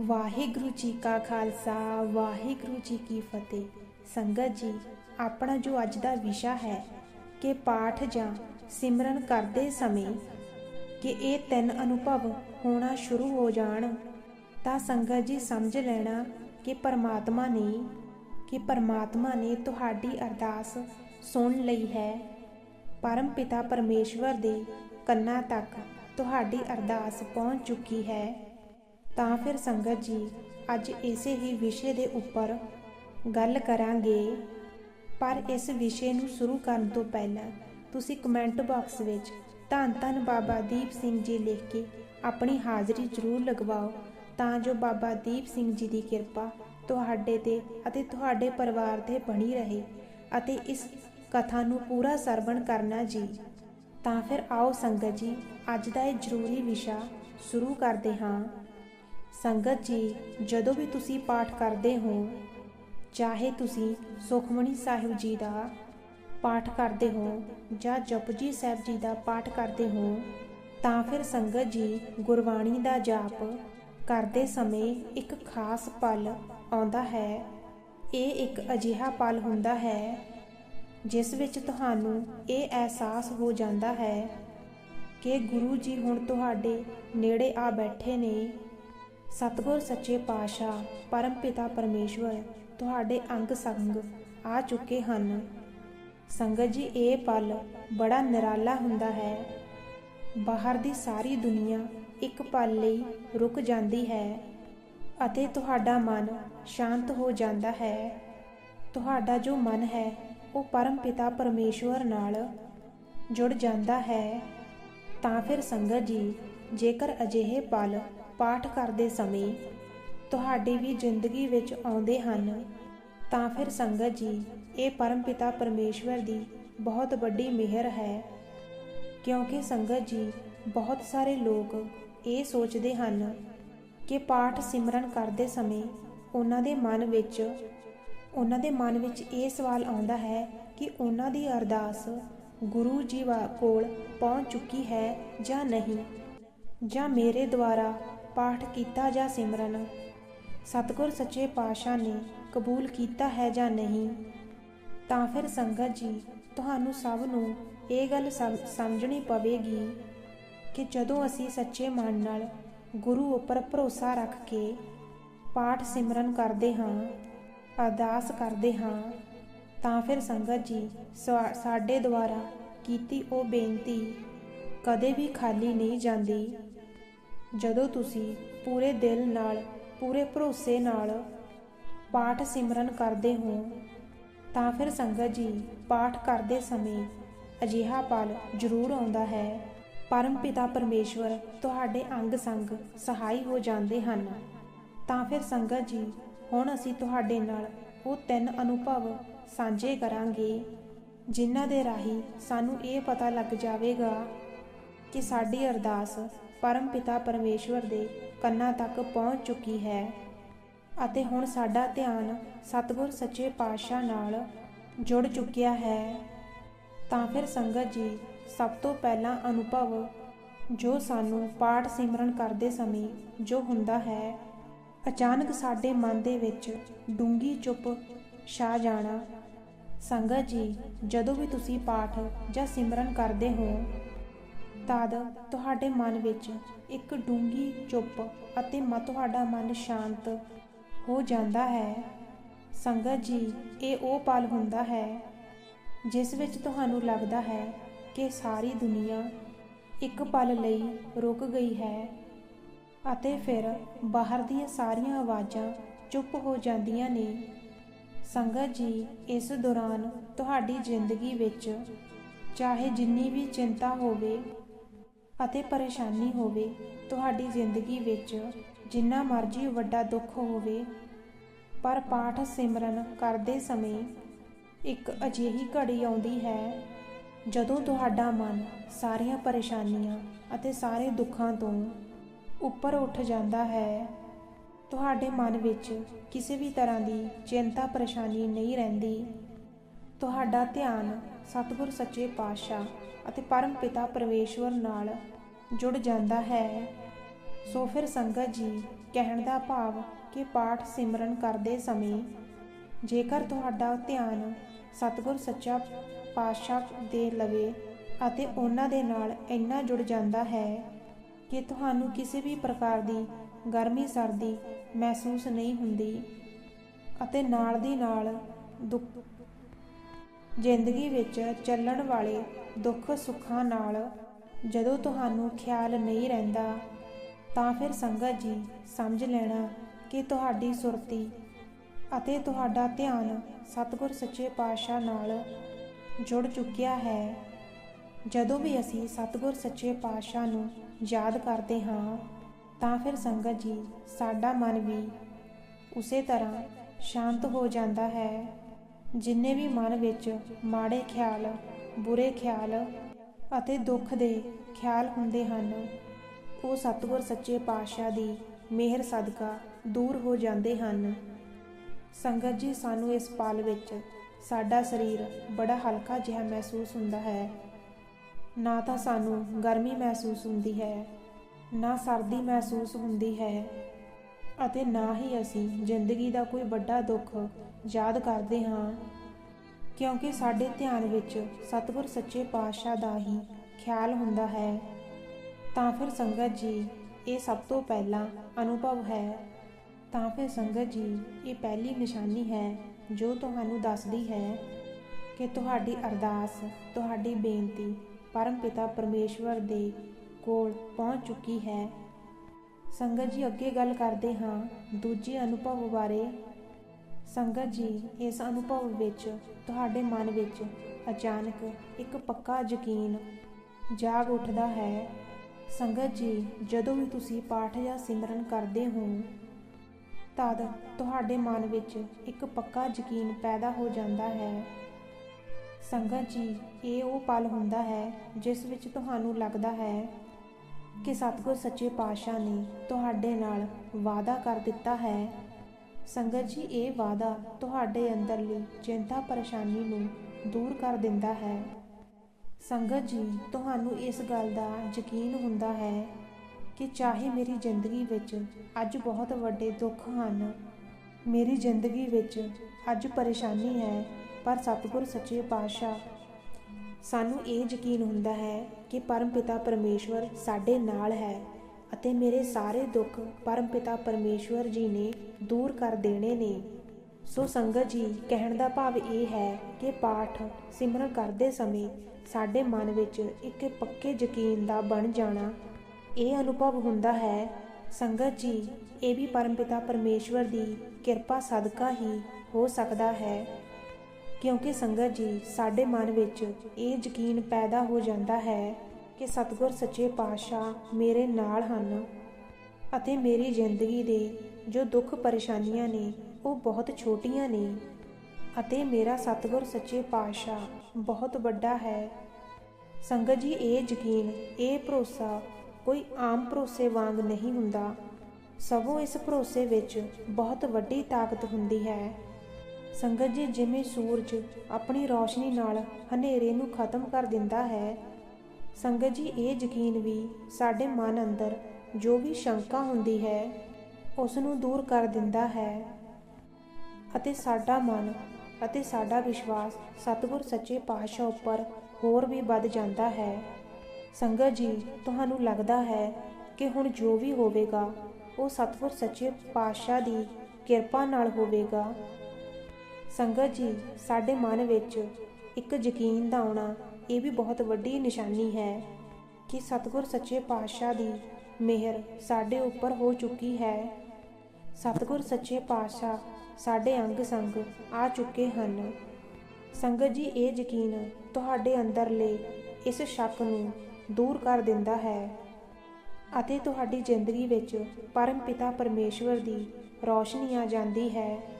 ਵਾਹਿਗੁਰੂ ਜੀ ਕਾ ਖਾਲਸਾ, ਵਾਹਿਗੁਰੂ ਜੀ ਕੀ ਫਤਿਹ। ਸੰਗਤ ਜੀ, ਆਪਣਾ ਜੋ ਅੱਜ ਦਾ ਵਿਸ਼ਾ ਹੈ ਕਿ ਪਾਠ ਜਾਂ ਸਿਮਰਨ ਕਰਦੇ ਸਮੇਂ ਕਿ ਇਹ ਤਿੰਨ ਅਨੁਭਵ ਹੋਣਾ ਸ਼ੁਰੂ ਹੋ ਜਾਣ, ਤਾਂ ਸੰਗਤ ਜੀ ਸਮਝ ਲੈਣਾ ਕਿ ਪਰਮਾਤਮਾ ਨੇ, ਕਿ ਪਰਮਾਤਮਾ ਨੇ ਤੁਹਾਡੀ ਅਰਦਾਸ ਸੁਣ ਲਈ ਹੈ। ਪਰਮ ਪਿਤਾ ਪਰਮੇਸ਼ਵਰ ਦੇ ਕੰਨਾਂ ਤੱਕ ਤੁਹਾਡੀ ਅਰਦਾਸ ਪਹੁੰਚ ਚੁੱਕੀ ਹੈ। ਤਾਂ ਫਿਰ ਸੰਗਤ ਜੀ ਅੱਜ ਇਸੇ ਹੀ ਵਿਸ਼ੇ ਦੇ ਉੱਪਰ ਗੱਲ ਕਰਾਂਗੇ। ਪਰ ਇਸ ਵਿਸ਼ੇ ਨੂੰ ਸ਼ੁਰੂ ਕਰਨ ਤੋਂ ਪਹਿਲਾਂ ਤੁਸੀਂ ਕਮੈਂਟ ਬਾਕਸ ਵਿੱਚ ਧੰਨ ਧੰਨ ਬਾਬਾ ਦੀਪ ਸਿੰਘ ਜੀ ਲਿਖ ਕੇ ਆਪਣੀ ਹਾਜ਼ਰੀ ਜ਼ਰੂਰ ਲਗਵਾਓ। ਤਾਂ ਜੋ ਬਾਬਾ ਦੀਪ ਸਿੰਘ ਜੀ ਦੀ ਕਿਰਪਾ ਤੁਹਾਡੇ ਤੇ ਅਤੇ ਤੁਹਾਡੇ ਪਰਿਵਾਰ ਤੇ ਬਣੀ ਰਹੇ ਅਤੇ ਇਸ ਕਥਾ ਨੂੰ ਪੂਰਾ ਸਰਵਣ ਕਰਨਾ ਜੀ। ਤਾਂ ਫਿਰ ਆਓ ਸੰਗਤ ਜੀ, ਅੱਜ ਦਾ ਇਹ ਜ਼ਰੂਰੀ ਵਿਸ਼ਾ ਸ਼ੁਰੂ ਕਰਦੇ ਹਾਂ। ਸੰਗਤ ਜੀ, ਜਦੋਂ ਵੀ ਤੁਸੀਂ ਪਾਠ ਕਰਦੇ ਹੋ, ਚਾਹੇ ਤੁਸੀਂ ਸੁਖਮਣੀ ਸਾਹਿਬ ਜੀ ਦਾ ਪਾਠ ਕਰਦੇ ਹੋ ਜਾਂ ਜਪਜੀ ਸਾਹਿਬ ਜੀ ਦਾ ਪਾਠ ਕਰਦੇ ਹੋ, ਤਾਂ ਫਿਰ ਸੰਗਤ ਜੀ ਗੁਰਬਾਣੀ ਦਾ ਜਾਪ ਕਰਦੇ ਸਮੇਂ ਇੱਕ ਖਾਸ ਪਲ ਆਉਂਦਾ ਹੈ। ਇਹ ਇੱਕ ਅਜਿਹਾ ਪਲ ਹੁੰਦਾ ਹੈ, ਜਿਸ ਵਿੱਚ ਤੁਹਾਨੂੰ ਇਹ ਅਹਿਸਾਸ ਹੋ ਜਾਂਦਾ ਹੈ ਕਿ ਗੁਰੂ ਜੀ ਹੁਣ ਤੁਹਾਡੇ ਨੇੜੇ ਆ ਬੈਠੇ ਨੇ। ਸਤਗੁਰ ਸੱਚੇ ਪਾਤਸ਼ਾਹ, ਪਰਮ ਪਿਤਾ ਪਰਮੇਸ਼ਵਰ, ਤੁਹਾਡੇ ਅੰਗ ਸੰਗ ਆ ਚੁੱਕੇ ਹਨ। ਸੰਗਤ ਜੀ, ਇਹ ਪਲ ਬੜਾ ਨਿਰਾਲਾ ਹੁੰਦਾ ਹੈ। ਬਾਹਰ ਦੀ ਸਾਰੀ ਦੁਨੀਆ ਇੱਕ ਪਲ ਲਈ ਰੁਕ ਜਾਂਦੀ ਹੈ ਅਤੇ ਤੁਹਾਡਾ ਮਨ ਸ਼ਾਂਤ ਹੋ ਜਾਂਦਾ ਹੈ। ਤੁਹਾਡਾ ਜੋ ਮਨ ਹੈ, ਉਹ ਪਰਮ ਪਿਤਾ ਪਰਮੇਸ਼ਵਰ ਨਾਲ ਜੁੜ ਜਾਂਦਾ ਹੈ। ਤਾਂ ਫਿਰ ਸੰਗਤ ਜੀ, ਜੇਕਰ ਅਜਿਹੇ ਪਲ ਪਾਠ ਕਰਦੇ ਸਮੇਂ ਤੁਹਾਡੀ ਵੀ ਜ਼ਿੰਦਗੀ ਵਿੱਚ ਆਉਂਦੇ ਹਨ, ਤਾਂ ਫਿਰ ਸੰਗਤ ਜੀ, ਇਹ ਪਰਮ ਪਿਤਾ ਪਰਮੇਸ਼ਵਰ ਦੀ ਬਹੁਤ ਵੱਡੀ ਮਿਹਰ ਹੈ। ਕਿਉਂਕਿ ਸੰਗਤ ਜੀ, ਬਹੁਤ ਸਾਰੇ ਲੋਕ ਇਹ ਸੋਚਦੇ ਹਨ ਕਿ ਪਾਠ ਸਿਮਰਨ ਕਰਦੇ ਸਮੇਂ ਉਹਨਾਂ ਦੇ ਮਨ ਵਿੱਚ, ਉਹਨਾਂ ਦੇ ਮਨ ਵਿੱਚ ਇਹ ਸਵਾਲ ਆਉਂਦਾ ਹੈ ਕਿ ਉਹਨਾਂ ਦੀ ਅਰਦਾਸ ਗੁਰੂ ਜੀ ਕੋਲ ਪਹੁੰਚ ਚੁੱਕੀ ਹੈ ਜਾਂ ਨਹੀਂ, ਜਾਂ ਮੇਰੇ ਦੁਆਰਾ ਪਾਠ ਕੀਤਾ ਜਾਂ ਸਿਮਰਨ? ਸਤਗੁਰ ਸੱਚੇ ਪਾਤਸ਼ਾਹ ਨੇ ਕਬੂਲ ਕੀਤਾ ਹੈ ਜਾਂ ਨਹੀਂ? ਤਾਂ ਫਿਰ ਸੰਗਤ ਜੀ, ਤੁਹਾਨੂੰ ਸਭ ਨੂੰ ਇਹ ਗੱਲ ਸਮਝਣੀ ਪਵੇਗੀ ਕਿ ਜਦੋਂ ਅਸੀਂ ਸੱਚੇ ਮਨ ਨਾਲ ਗੁਰੂ ਉੱਪਰ ਭਰੋਸਾ ਰੱਖ ਕੇ ਪਾਠ ਸਿਮਰਨ ਕਰਦੇ ਹਾਂ, ਅਰਦਾਸ ਕਰਦੇ ਹਾਂ, ਤਾਂ ਫਿਰ ਸੰਗਤ ਜੀ ਸਾਡੇ ਦੁਆਰਾ ਕੀਤੀ ਉਹ ਬੇਨਤੀ ਕਦੇ ਵੀ ਖਾਲੀ ਨਹੀਂ ਜਾਂਦੀ। ਜਦੋਂ ਤੁਸੀਂ ਪੂਰੇ ਦਿਲ ਨਾਲ, ਪੂਰੇ ਭਰੋਸੇ ਨਾਲ ਪਾਠ ਸਿਮਰਨ ਕਰਦੇ ਹੋ, ਤਾਂ ਫਿਰ ਸੰਗਤ ਜੀ ਪਾਠ ਕਰਦੇ ਸਮੇਂ ਅਜਿਹਾ ਪਲ ਜ਼ਰੂਰ ਆਉਂਦਾ ਹੈ। ਪਰਮ ਪਿਤਾ ਪਰਮੇਸ਼ਵਰ ਤੁਹਾਡੇ ਅੰਗ ਸੰਗ ਸਹਾਈ ਹੋ ਜਾਂਦੇ ਹਨ। ਤਾਂ ਫਿਰ ਸੰਗਤ ਜੀ, ਹੁਣ ਅਸੀਂ ਤੁਹਾਡੇ ਨਾਲ ਉਹ ਤਿੰਨ ਅਨੁਭਵ ਸਾਂਝੇ ਕਰਾਂਗੇ, ਜਿਨ੍ਹਾਂ ਦੇ ਰਾਹੀਂ ਸਾਨੂੰ ਇਹ ਪਤਾ ਲੱਗ ਜਾਵੇਗਾ ਕਿ ਸਾਡੀ ਅਰਦਾਸ ਪਰਮ ਪਿਤਾ ਪਰਮੇਸ਼ਵਰ ਦੇ ਕੰਨਾਂ ਤੱਕ ਪਹੁੰਚ ਚੁੱਕੀ ਹੈ। ਅਤੇ ਹੁਣ ਸਾਡਾ ਧਿਆਨ ਸਤਗੁਰ ਸੱਚੇ ਪਾਤਸ਼ਾਹ ਨਾਲ ਜੁੜ ਚੁੱਕਿਆ ਹੈ। ਤਾਂ ਫਿਰ ਸੰਗਤ ਜੀ, ਸਭ ਤੋਂ ਪਹਿਲਾਂ ਅਨੁਭਵ ਜੋ ਸਾਨੂੰ ਪਾਠ ਸਿਮਰਨ ਕਰਦੇ ਸਮੇਂ ਜੋ ਹੁੰਦਾ ਹੈ, ਅਚਾਨਕ ਸਾਡੇ ਮਨ ਦੇ ਵਿੱਚ ਡੂੰਗੀ ਚੁੱਪ ਛਾ ਜਾਣਾ। ਸੰਗਤ ਜੀ, ਜਦੋਂ ਵੀ ਤੁਸੀਂ ਪਾਠ ਜਾਂ ਸਿਮਰਨ ਕਰਦੇ ਹੋ ਤਦ ਤੁਹਾਡੇ ਮਨ ਵਿੱਚ ਇੱਕ ਡੂੰਗੀ ਚੁੱਪ ਅਤੇ ਮ, ਤੁਹਾਡਾ ਮਨ ਸ਼ਾਂਤ ਹੋ ਜਾਂਦਾ ਹੈ। ਸੰਗਤ ਜੀ, ਇਹ ਉਹ ਪਲ ਹੁੰਦਾ ਹੈ ਜਿਸ ਵਿੱਚ ਤੁਹਾਨੂੰ ਲੱਗਦਾ ਹੈ ਕਿ ਸਾਰੀ ਦੁਨੀਆ ਇੱਕ ਪਲ ਲਈ ਰੁਕ ਗਈ ਹੈ ਅਤੇ ਫਿਰ ਬਾਹਰ ਦੀਆਂ ਸਾਰੀਆਂ ਆਵਾਜ਼ਾਂ ਚੁੱਪ ਹੋ ਜਾਂਦੀਆਂ ਨੇ। ਸੰਗਤ ਜੀ, ਇਸ ਦੌਰਾਨ ਤੁਹਾਡੀ ਜ਼ਿੰਦਗੀ ਵਿੱਚ ਚਾਹੇ ਜਿੰਨੀ ਵੀ ਚਿੰਤਾ ਹੋਵੇ ਅਤੇ ਪਰੇਸ਼ਾਨੀ ਹੋਵੇ, ਤੁਹਾਡੀ ਜ਼ਿੰਦਗੀ ਵਿੱਚ ਜਿੰਨਾ ਮਰਜ਼ੀ ਵੱਡਾ ਦੁੱਖ ਹੋਵੇ, ਪਰ ਪਾਠ ਸਿਮਰਨ ਕਰਦੇ ਸਮੇਂ ਇੱਕ ਅਜਿਹੀ ਘੜੀ ਆਉਂਦੀ ਹੈ ਜਦੋਂ ਤੁਹਾਡਾ ਮਨ ਸਾਰੀਆਂ ਪਰੇਸ਼ਾਨੀਆਂ ਅਤੇ ਸਾਰੇ ਦੁੱਖਾਂ ਤੋਂ ਉੱਪਰ ਉੱਠ ਜਾਂਦਾ ਹੈ। ਤੁਹਾਡੇ ਮਨ ਵਿੱਚ ਕਿਸੇ ਵੀ ਤਰ੍ਹਾਂ ਦੀ ਚਿੰਤਾ ਪਰੇਸ਼ਾਨੀ ਨਹੀਂ ਰਹਿੰਦੀ। ਤੁਹਾਡਾ ਧਿਆਨ ਸਤਿਗੁਰ ਸੱਚੇ ਪਾਤਸ਼ਾਹ ਅਤੇ ਪਰਮ ਪਿਤਾ ਪਰਮੇਸ਼ਵਰ ਨਾਲ ਜੁੜ ਜਾਂਦਾ ਹੈ। ਸੋ ਫਿਰ ਸੰਗਤ ਜੀ ਕਹਿਣ ਦਾ ਭਾਵ ਕਿ ਪਾਠ ਸਿਮਰਨ ਕਰਦੇ ਸਮੇਂ ਜੇਕਰ ਤੁਹਾਡਾ ਧਿਆਨ ਸਤਿਗੁਰ ਸੱਚਾ ਪਾਤਸ਼ਾਹ ਦੇ ਲਵੇ ਅਤੇ ਉਹਨਾਂ ਦੇ ਨਾਲ ਇੰਨਾ ਜੁੜ ਜਾਂਦਾ ਹੈ ਕਿ ਤੁਹਾਨੂੰ ਕਿਸੇ ਵੀ ਪ੍ਰਕਾਰ ਦੀ ਗਰਮੀ, ਸਰਦੀ ਮਹਿਸੂਸ ਨਹੀਂ ਹੁੰਦੀ ਅਤੇ ਨਾਲ ਦੀ ਨਾਲ ਦੁੱਖ ਜ਼ਿੰਦਗੀ ਵਿੱਚ ਚੱਲਣ ਵਾਲੇ ਦੁੱਖ ਸੁੱਖਾਂ ਨਾਲ ਜਦੋਂ ਤੁਹਾਨੂੰ ਖਿਆਲ ਨਹੀਂ ਰਹਿੰਦਾ, ਤਾਂ ਫਿਰ ਸੰਗਤ ਜੀ ਸਮਝ ਲੈਣਾ ਕਿ ਤੁਹਾਡੀ ਸੁਰਤੀ ਅਤੇ ਤੁਹਾਡਾ ਧਿਆਨ ਸਤਿਗੁਰ ਸੱਚੇ ਪਾਤਸ਼ਾਹ ਨਾਲ ਜੁੜ ਚੁੱਕਿਆ ਹੈ। ਜਦੋਂ ਵੀ ਅਸੀਂ ਸਤਿਗੁਰ ਸੱਚੇ ਪਾਤਸ਼ਾਹ ਨੂੰ ਯਾਦ ਕਰਦੇ ਹਾਂ, ਤਾਂ ਫਿਰ ਸੰਗਤ ਜੀ ਸਾਡਾ ਮਨ ਵੀ ਉਸੇ ਤਰ੍ਹਾਂ ਸ਼ਾਂਤ ਹੋ ਜਾਂਦਾ ਹੈ। ਜਿੰਨੇ ਵੀ ਮਨ ਵਿੱਚ ਮਾੜੇ ਖਿਆਲ, ਬੁਰੇ ਖਿਆਲ ਅਤੇ ਦੁੱਖ ਦੇ ਖਿਆਲ ਹੁੰਦੇ ਹਨ, ਉਹ ਸਤਿਗੁਰ ਸੱਚੇ ਪਾਤਸ਼ਾਹ ਦੀ ਮਿਹਰ ਸਦਕਾ ਦੂਰ ਹੋ ਜਾਂਦੇ ਹਨ। ਸੰਗਤ ਜੀ, ਸਾਨੂੰ ਇਸ ਪਲ ਵਿੱਚ ਸਾਡਾ ਸਰੀਰ ਬੜਾ ਹਲਕਾ ਜਿਹਾ ਮਹਿਸੂਸ ਹੁੰਦਾ ਹੈ। ਨਾ ਤਾਂ ਸਾਨੂੰ ਗਰਮੀ ਮਹਿਸੂਸ ਹੁੰਦੀ ਹੈ, ਨਾ ਸਰਦੀ ਮਹਿਸੂਸ ਹੁੰਦੀ ਹੈ ਅਤੇ ਨਾ ਹੀ ਅਸੀਂ ਜ਼ਿੰਦਗੀ ਦਾ ਕੋਈ ਵੱਡਾ ਦੁੱਖ ਯਾਦ ਕਰਦੇ ਹਾਂ। ਕਿਉਂਕਿ ਸਾਡੇ ਧਿਆਨ ਵਿੱਚ ਸਤਿਗੁਰ ਸੱਚੇ ਪਾਤਸ਼ਾਹ ਦਾ ਹੀ ਖਿਆਲ ਹੁੰਦਾ ਹੈ। ਤਾਂ ਫਿਰ ਸੰਗਤ ਜੀ, ਇਹ ਸਭ ਤੋਂ ਪਹਿਲਾ ਅਨੁਭਵ ਹੈ। ਤਾਂ ਫਿਰ ਸੰਗਤ ਜੀ, ਇਹ ਪਹਿਲੀ ਨਿਸ਼ਾਨੀ ਹੈ ਜੋ ਤੁਹਾਨੂੰ ਦੱਸਦੀ ਹੈ ਕਿ ਤੁਹਾਡੀ ਅਰਦਾਸ, ਤੁਹਾਡੀ ਬੇਨਤੀ ਪਰਮ ਪਿਤਾ ਪਰਮੇਸ਼ਵਰ ਦੇ ਕੋਲ ਪਹੁੰਚ ਚੁੱਕੀ ਹੈ। ਸੰਗਤ ਜੀ, ਅੱਗੇ ਗੱਲ ਕਰਦੇ ਹਾਂ ਦੂਜੇ ਅਨੁਭਵ ਬਾਰੇ। ਸੰਗਤ ਜੀ, ਇਸ ਅਨੁਭਵ ਵਿੱਚ ਤੁਹਾਡੇ ਮਨ ਵਿੱਚ ਅਚਾਨਕ ਇੱਕ ਪੱਕਾ ਯਕੀਨ ਜਾਗ ਉੱਠਦਾ ਹੈ। ਸੰਗਤ ਜੀ, ਜਦੋਂ ਵੀ ਤੁਸੀਂ ਪਾਠ ਜਾਂ ਸਿਮਰਨ ਕਰਦੇ ਹੋ, ਤਦ ਤੁਹਾਡੇ ਮਨ ਵਿੱਚ ਇੱਕ ਪੱਕਾ ਯਕੀਨ ਪੈਦਾ ਹੋ ਜਾਂਦਾ ਹੈ। ਸੰਗਤ ਜੀ, ਇਹ ਉਹ ਪਲ ਹੁੰਦਾ ਹੈ ਜਿਸ ਵਿੱਚ ਤੁਹਾਨੂੰ ਲੱਗਦਾ ਹੈ ਕਿ ਸਤਿਗੁਰ ਸੱਚੇ ਪਾਤਸ਼ਾਹ ਨੇ ਤੁਹਾਡੇ ਨਾਲ ਵਾਅਦਾ ਕਰ ਦਿੱਤਾ ਹੈ। ਸੰਗਤ ਜੀ, ਇਹ ਵਾਅਦਾ ਤੁਹਾਡੇ ਅੰਦਰਲੀ ਚਿੰਤਾ ਪਰੇਸ਼ਾਨੀ ਨੂੰ ਦੂਰ ਕਰ ਦਿੰਦਾ ਹੈ। ਸੰਗਤ ਜੀ, ਤੁਹਾਨੂੰ ਇਸ ਗੱਲ ਦਾ ਯਕੀਨ ਹੁੰਦਾ ਹੈ ਕਿ ਚਾਹੇ ਮੇਰੀ ਜ਼ਿੰਦਗੀ ਵਿੱਚ ਅੱਜ ਬਹੁਤ ਵੱਡੇ ਦੁੱਖ ਹਨ, ਮੇਰੀ ਜ਼ਿੰਦਗੀ ਵਿੱਚ ਅੱਜ ਪਰੇਸ਼ਾਨੀ ਹੈ, ਪਰ ਸਤਿਗੁਰ ਸੱਚੇ ਪਾਤਸ਼ਾਹ ਸਾਨੂੰ ਇਹ ਯਕੀਨ ਹੁੰਦਾ ਹੈ ਕਿ ਪਰਮਪਿਤਾ ਪਰਮੇਸ਼ਵਰ ਸਾਡੇ ਨਾਲ ਹੈ ਅਤੇ ਮੇਰੇ ਸਾਰੇ ਦੁੱਖ ਪਰਮਪਿਤਾ ਪਰਮੇਸ਼ਵਰ ਜੀ ਨੇ ਦੂਰ ਕਰ ਦੇਣੇ ਨੇ। ਸੋ ਸੰਗਤ ਜੀ, ਕਹਿਣ ਦਾ ਭਾਵ ਇਹ ਹੈ ਕਿ ਪਾਠ ਸਿਮਰਨ ਕਰਦੇ ਸਮੇਂ ਸਾਡੇ ਮਨ ਵਿੱਚ ਇੱਕ ਪੱਕੇ ਯਕੀਨ ਦਾ ਬਣ ਜਾਣਾ ਇਹ ਅਨੁਭਵ ਹੁੰਦਾ ਹੈ। ਸੰਗਤ ਜੀ, ਇਹ ਵੀ ਪਰਮਪਿਤਾ ਪਰਮੇਸ਼ਵਰ ਦੀ ਕਿਰਪਾ ਸਦਕਾ ਹੀ ਹੋ ਸਕਦਾ ਹੈ। ਕਿਉਂਕਿ ਸੰਗਤ ਜੀ, ਸਾਡੇ ਮਨ ਵਿੱਚ ਇਹ ਯਕੀਨ ਪੈਦਾ ਹੋ ਜਾਂਦਾ ਹੈ ਕਿ ਸਤਿਗੁਰ ਸੱਚੇ ਪਾਤਸ਼ਾਹ ਮੇਰੇ ਨਾਲ ਹਨ ਅਤੇ ਮੇਰੀ ਜ਼ਿੰਦਗੀ ਦੇ ਜੋ ਦੁੱਖ ਪਰੇਸ਼ਾਨੀਆਂ ਨੇ, ਉਹ ਬਹੁਤ ਛੋਟੀਆਂ ਨੇ ਅਤੇ ਮੇਰਾ ਸਤਿਗੁਰ ਸੱਚੇ ਪਾਤਸ਼ਾਹ ਬਹੁਤ ਵੱਡਾ ਹੈ। ਸੰਗਤ ਜੀ, ਇਹ ਯਕੀਨ, ਇਹ ਭਰੋਸਾ ਕੋਈ ਆਮ ਭਰੋਸੇ ਵਾਂਗ ਨਹੀਂ ਹੁੰਦਾ। ਸਗੋਂ ਇਸ ਭਰੋਸੇ ਵਿੱਚ ਬਹੁਤ ਵੱਡੀ ਤਾਕਤ ਹੁੰਦੀ ਹੈ। ਸੰਗਤ ਜੀ, ਜਿਵੇਂ ਸੂਰਜ ਆਪਣੀ ਰੌਸ਼ਨੀ ਨਾਲ ਹਨੇਰੇ ਨੂੰ ਖਤਮ ਕਰ ਦਿੰਦਾ ਹੈ, ਸੰਗਤ ਜੀ, ਇਹ ਯਕੀਨ ਵੀ ਸਾਡੇ ਮਨ ਅੰਦਰ ਜੋ ਵੀ ਸ਼ੰਕਾ ਹੁੰਦੀ ਹੈ ਉਸ ਨੂੰ ਦੂਰ ਕਰ ਦਿੰਦਾ ਹੈ। ਅਤੇ ਸਾਡਾ ਮਨ ਅਤੇ ਸਾਡਾ ਵਿਸ਼ਵਾਸ ਸਤਿਗੁਰ ਸੱਚੇ ਪਾਤਸ਼ਾਹ ਉੱਪਰ ਹੋਰ ਵੀ ਵੱਧ ਜਾਂਦਾ ਹੈ। ਸੰਗਤ ਜੀ, ਤੁਹਾਨੂੰ ਲੱਗਦਾ ਹੈ ਕਿ ਹੁਣ ਜੋ ਵੀ ਹੋਵੇਗਾ, ਉਹ ਸਤਿਗੁਰ ਸੱਚੇ ਪਾਤਸ਼ਾਹ ਦੀ ਕਿਰਪਾ ਨਾਲ ਹੋਵੇਗਾ। ਸੰਗਤ ਜੀ, ਸਾਡੇ ਮਨ ਵਿੱਚ ਇੱਕ ਯਕੀਨ ਦਾ ਆਉਣਾ ਇਹ ਵੀ ਬਹੁਤ ਵੱਡੀ ਨਿਸ਼ਾਨੀ ਹੈ ਕਿ ਸਤਿਗੁਰ ਸੱਚੇ ਪਾਤਸ਼ਾਹ ਦੀ ਮਿਹਰ ਸਾਡੇ ਉੱਪਰ ਹੋ ਚੁੱਕੀ ਹੈ। ਸਤਿਗੁਰ ਸੱਚੇ ਪਾਤਸ਼ਾਹ ਸਾਡੇ ਅੰਗ ਸੰਗ ਆ ਚੁੱਕੇ ਹਨ। ਸੰਗਤ ਜੀ, ਇਹ ਯਕੀਨ ਤੁਹਾਡੇ ਅੰਦਰਲੇ ਇਸ ਸ਼ੱਕ ਨੂੰ ਦੂਰ ਕਰ ਦਿੰਦਾ ਹੈ ਅਤੇ ਤੁਹਾਡੀ ਜ਼ਿੰਦਗੀ ਵਿੱਚ ਪਰਮ ਪਿਤਾ ਪਰਮੇਸ਼ਵਰ ਦੀ ਰੌਸ਼ਨੀ ਆ ਜਾਂਦੀ ਹੈ।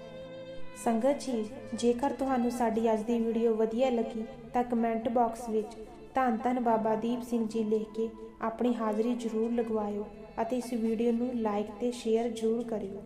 ਸੰਗਤ ਜੀ, ਜੇਕਰ ਤੁਹਾਨੂੰ ਸਾਡੀ ਅੱਜ ਦੀ ਵੀਡੀਓ ਵਧੀਆ ਲੱਗੀ, ਤਾਂ ਕਮੈਂਟ ਬਾਕਸ ਵਿੱਚ ਧੰਨ ਧੰਨ ਬਾਬਾ ਦੀਪ ਸਿੰਘ ਜੀ ਲਿਖ ਕੇ ਆਪਣੀ ਹਾਜ਼ਰੀ ਜ਼ਰੂਰ ਲਗਵਾਇਓ ਅਤੇ ਇਸ ਵੀਡੀਓ ਨੂੰ ਲਾਈਕ ਤੇ ਸ਼ੇਅਰ ਜ਼ਰੂਰ ਕਰਿਓ।